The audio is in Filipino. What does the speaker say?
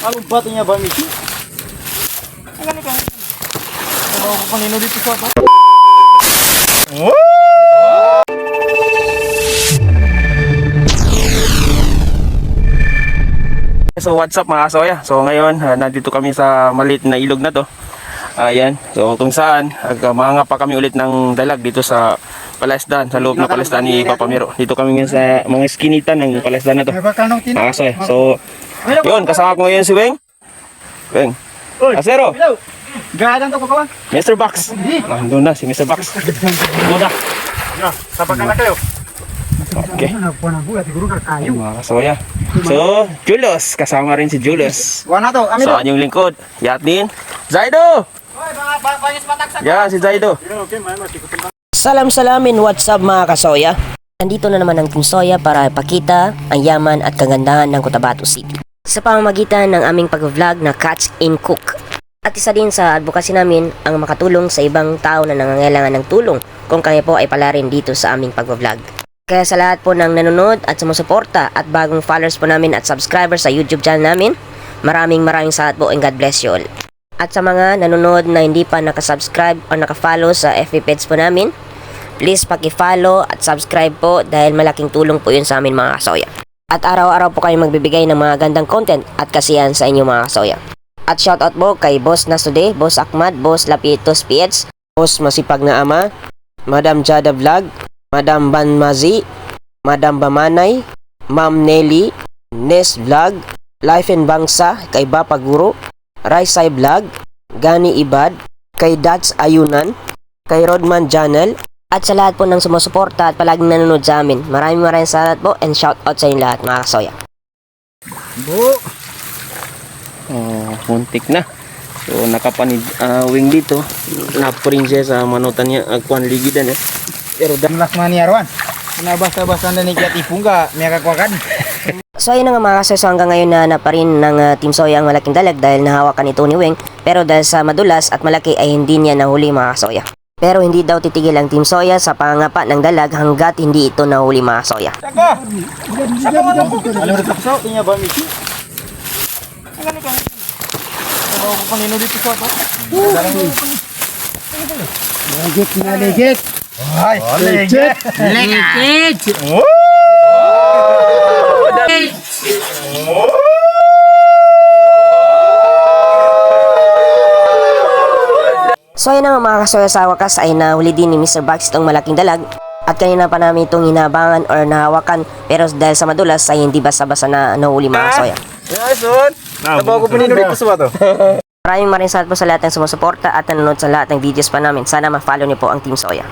Anong bato niya ba, Michi? Ang gani ka. Ano ako panino dito sa ato? So what's up mga kasoya? So ngayon, ah, nandito kami sa maliit na ilog na to. Ayan. So kung saan, uh, mga pa kami ulit ng dalag dito sa Palasdan, sa loob ng Palasdan ni Papa Miro. Dito kami ngayon sa mga skinitan ng Palasdan na to. Tin. Mga kasoya. So, yun, kasama ko ngayon si Weng. Weng. Asero, Gadan to ko kawan. Mr. Box. Nandun na si Mr. Box. Nandun na. Sabakan na kayo. Okay. Ano ka kayo. Mga kasoya. So, Julius. Kasama rin si Julius. Wala to. Amin So, yung lingkod. Yatin. Zaido! Yan, si Zaido. Salam salamin, what's up mga kasoya? Nandito na naman ang Team Soya para ipakita ang yaman at kagandahan ng Cotabato City. Sa pamamagitan ng aming pag-vlog na Catch and Cook. At isa din sa advocacy namin ang makatulong sa ibang tao na nangangailangan ng tulong kung kami po ay pala rin dito sa aming pag-vlog. Kaya sa lahat po ng nanonood at sumusuporta at bagong followers po namin at subscribers sa YouTube channel namin, maraming maraming salamat po and God bless you all. At sa mga nanonood na hindi pa nakasubscribe o nakafollow sa FB page po namin, please paki-follow at subscribe po dahil malaking tulong po yun sa amin mga kasoya. At araw-araw po kayo magbibigay ng mga gandang content at kasiyahan sa inyo mga kasoya. At shoutout po kay Boss Nasude, Boss Ahmad, Boss Lapitos PH, Boss Masipag na Ama, Madam Jada Vlog, Madam Banmazi, Madam Bamanay, Ma'am Nelly, Nes Vlog, Life and Bangsa, kay Bapa Guru, Raisay Vlog, Gani Ibad, kay Dats Ayunan, kay Rodman Channel, at sa lahat po ng sumusuporta at palaging nanonood sa amin. Maraming maraming salamat po and shout out sa inyo lahat mga kasoya. Bu. Oh, muntik na. So, nakapanid ah, wing dito. Napurin siya sa manutan niya. Agkuhan ligidan eh. Pero da- Las maniarwan. Nabasa-basa na ni Kati Pungga. May kakwakan. So ayun na nga mga kasoy, so hanggang ngayon na naparin ng uh, Team Soya ang malaking dalag dahil nahawakan ni Tony Weng pero dahil sa madulas at malaki ay hindi niya nahuli mga kasoya. Pero hindi daw titigil ang Team Soya sa pangangapa ng dalag hanggat hindi ito nahuli mga kasoya. Saka. Saka ba, Michi? Ang gani ka. Ano panino dito sa ato? Legit na legit. Ay, legit. Legit. So ayun na nga mga kasoya sa wakas ay nahuli din ni Mr. Box itong malaking dalag at kanina pa namin itong hinabangan or nahawakan pero dahil sa madulas ay hindi basta-basta na nahuli mga kasoya. Yes, son. Tabaw ko panino dito sa bato. Maraming maraming salamat po sa lahat ng sumusuporta at nanonood sa lahat ng videos pa namin. Sana ma-follow niyo po ang Team Soya.